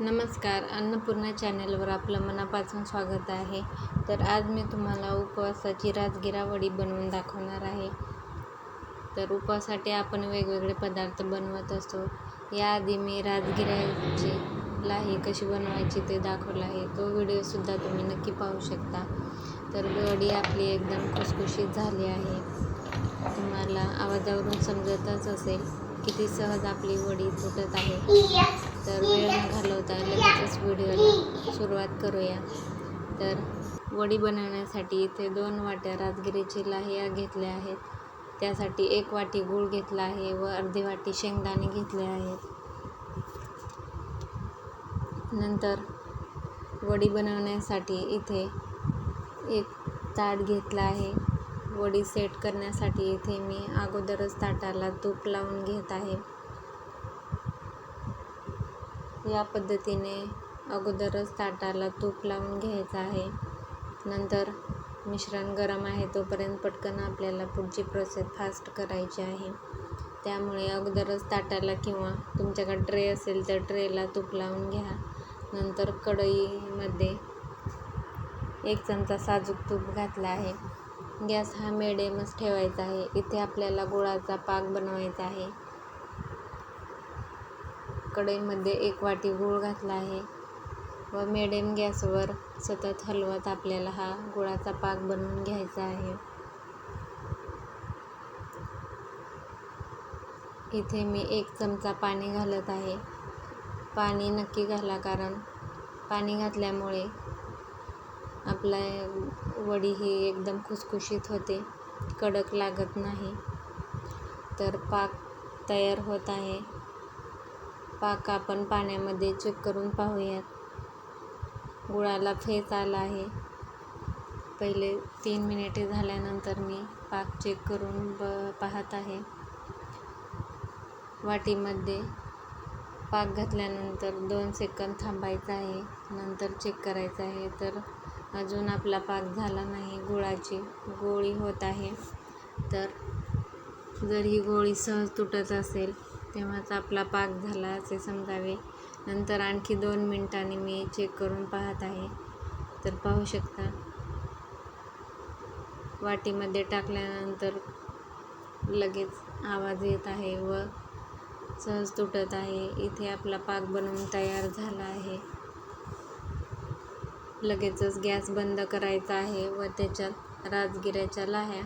नमस्कार अन्नपूर्णा चॅनलवर आपलं मनापासून स्वागत आहे. तर आज मी तुम्हाला उपवासाची राजगिरा वडी बनवून दाखवणार आहे. तर उपवासासाठी आपण वेगवेगळे पदार्थ बनवत असतो. याआधी मी राजगिऱ्याची लाही कशी बनवायची ते दाखवलं आहे. तो व्हिडिओसुद्धा तुम्ही नक्की पाहू शकता. तर वडी आपली एकदम खुसखुशीत झाली आहे. तुम्हाला आवाजावरून समजतच असेल किती सहज आपली वडी तुटत आहे. तर वेळ न घालवता लगेचच व्हिडिओला सुरुवात करूया. तर वडी बनवण्यासाठी इथे दोन वाट्या राजगिरीची लाह्या घेतल्या आहेत. त्यासाठी एक वाटी गूळ घेतला आहे व अर्धी वाटी शेंगदाणे घेतले आहेत. नंतर वडी बनवण्यासाठी इथे एक ताट घेतला आहे. वडी सेट करण्यासाठी इथे मी अगोदरच ताटाला तूप लावून घेत आहे. या पद्धतीने अगोदरच ताटाला तूप लावून घ्यायचं आहे. नंतर मिश्रण गरम आहे तोपर्यंत पटकन आपल्याला पुढची प्रोसेस फास्ट करायची आहे. त्यामुळे अगोदरच ताटाला किंवा तुमच्याकडे ट्रे असेल तर ट्रेला तूप लावून घ्या. नंतर कढईमध्ये एक चमचा साजूक तूप घातला आहे. गॅस हा मिडियमच ठेवायचा आहे. इथे आपल्याला गुळाचा पाक बनवायचा आहे. कढईमध्ये एक वाटी गूळ घातला आहे व मिडियम गॅसवर सतत हलवत आपल्याला हा गुळाचा पाक बनवून घ्यायचा आहे. इथे मी एक चमचा पाणी घालत आहे. पाणी नक्की घाला कारण पाणी घातल्यामुळे आपला वडी ही एकदम खुसखुशीत होते कडक लागत नाही. तर पाक तयार होत आहे. पाक आपण पाण्यामध्ये चेक करून पाहूयात. गुळाला फेस आला आहे. पहिले तीन मिनिटे झाल्यानंतर मी पाक चेक करून ब पाहत आहे. वाटीमध्ये पाक घातल्यानंतर दोन सेकंद थांबायचं आहे. नंतर चेक करायचं आहे. तर अजून आपला पाक झाला नाही. गुळाची गोळी होत आहे. तर जर ही गोळी सहज तुटत असेल तेव्हाच आपला पाक झाला असे समजावे. नंतर आणखी दोन मिनटांनी मी चेक करून पाहत आहे. तर पाहू शकता. वाटीमध्ये टाकल्यानंतर लगेच आवाज येत आहे व सहज तुटत आहे. इथे आपला पाक बनवून तयार झाला आहे. लगेचच गॅस बंद करायचा आहे व त्याच्यात राजगिऱ्याच्या लाह्या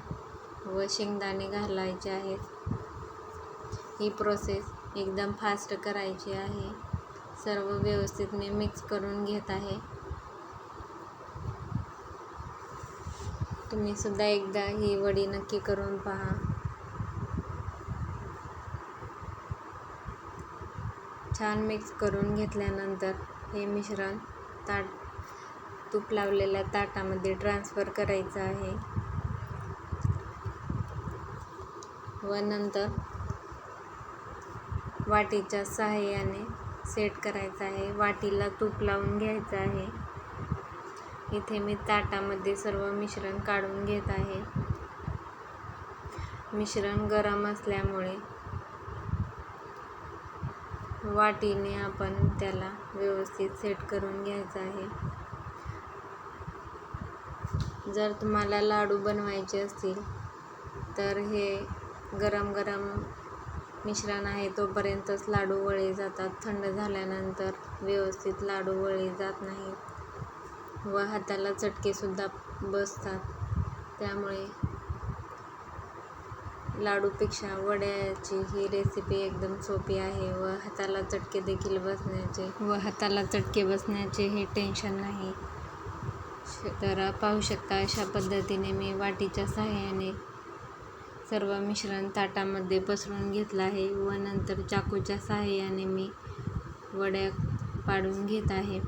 व शेंगदाणे घालायचे आहेत. ही प्रोसेस एकदम फास्ट करायची आहे. सर्व व्यवस्थित मी मिक्स करून घेत आहे. तुम्ही सुद्धा एकदा ही वडी नक्की करून पहा. छान मिक्स करून घेतल्यानंतर हे मिश्रण ताट तूप लावलेल्या ताटामध्ये ट्रान्सफर करायचं आहे. व नंतर वाटीच्या सहाय्याने सेट करायचं आहे. वाटीला तूप लावून घ्यायचं आहे. इथे मी ताटामध्ये सर्व मिश्रण काढून घेत आहे. मिश्रण गरम असल्यामुळे वाटीने आपण त्याला व्यवस्थित सेट करून घ्यायचं आहे. जर तुम्हाला लाडू बनवायचे असतील तर हे गरम गरम मिश्रण आहे तोपर्यंतच लाडू वळे जातात. थंड झाल्यानंतर व्यवस्थित लाडू वळे जात नाहीत व हाताला चटकेसुद्धा बसतात. त्यामुळे लाडूपेक्षा वड्याची ही रेसिपी एकदम सोपी आहे व हाताला चटके देखील बसण्याचे व हाताला चटके बसण्याचे हे टेन्शन नाही. तर पाहू शकता अशा पद्धतीने मी वाटीच्या सहाय्याने सर्व मिश्रण ताटामध्ये पसरून घेतलं आहे व नंतर चाकूच्या सहाय्याने मी वड्या पाडून घेत आहे.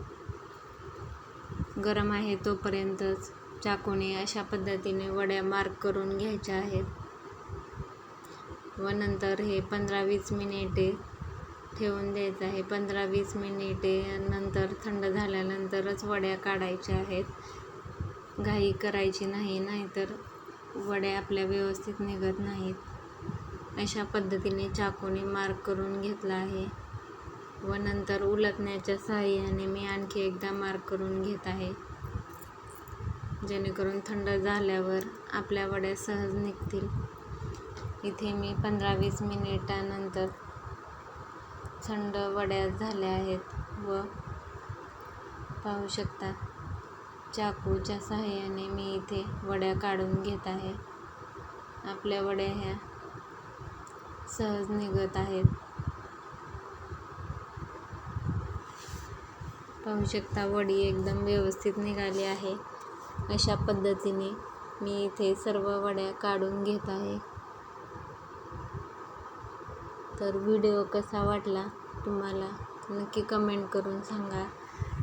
गरम आहे तोपर्यंतच चाकूने अशा पद्धतीने वड्या मार्क करून घ्यायच्या आहेत. व नंतर हे पंधरा वीस मिनिटे ठेवून द्यायचं आहे. पंधरा वीस मिनिटे नंतर थंड झाल्यानंतरच वड्या काढायच्या आहेत. घाई करायची नाही नाहीतर वड्या आपल्या व्यवस्थित निघत नाहीत. अशा पद्धतीने चाकूने मार्क करून घेतला आहे व नंतर उलटण्याच्या सहाय्याने मी आणखी एकदा मार्क करून घेत आहे. जेणेकरून थंड झाल्यावर आपल्या वड्या सहज निघतील. इथे मी पंधरा वीस मिनिटानंतर थंड वड्या झाल्या आहेत व पाहू शकता चाकूच्या सहाय्याने मी इथे वड्या काढून घेत आहे. आपल्या वड्या ह्या सहज निघत आहेत. पाहू शकता वडी एकदम व्यवस्थित निघाली आहे. अशा पद्धतीने मी इथे सर्व वड्या काढून घेत आहे. तर व्हिडिओ कसा वाटला तुम्हाला नक्की कमेंट करून सांगा.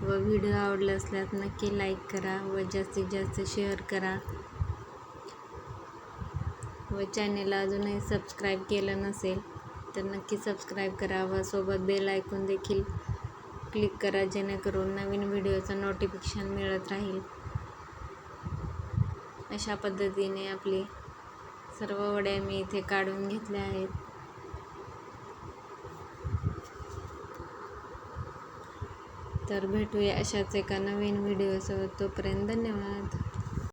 व व्हिडिओ आवडला असल्यास नक्की लाईक करा व जास्तीत जास्त शेअर करा. व चॅनेलला अजूनही सबस्क्राईब केलं नसेल तर नक्की सबस्क्राईब करा व सोबत बेल ऐकून देखील क्लिक करा जेणेकरून नवीन व्हिडिओचं नोटिफिकेशन मिळत राहील. अशा पद्धतीने आपली सर्व वड्या मी इथे काढून घेतल्या आहेत. तर भेटूया अशाच एका नवीन व्हिडिओसोबत तोपर्यंत धन्यवाद.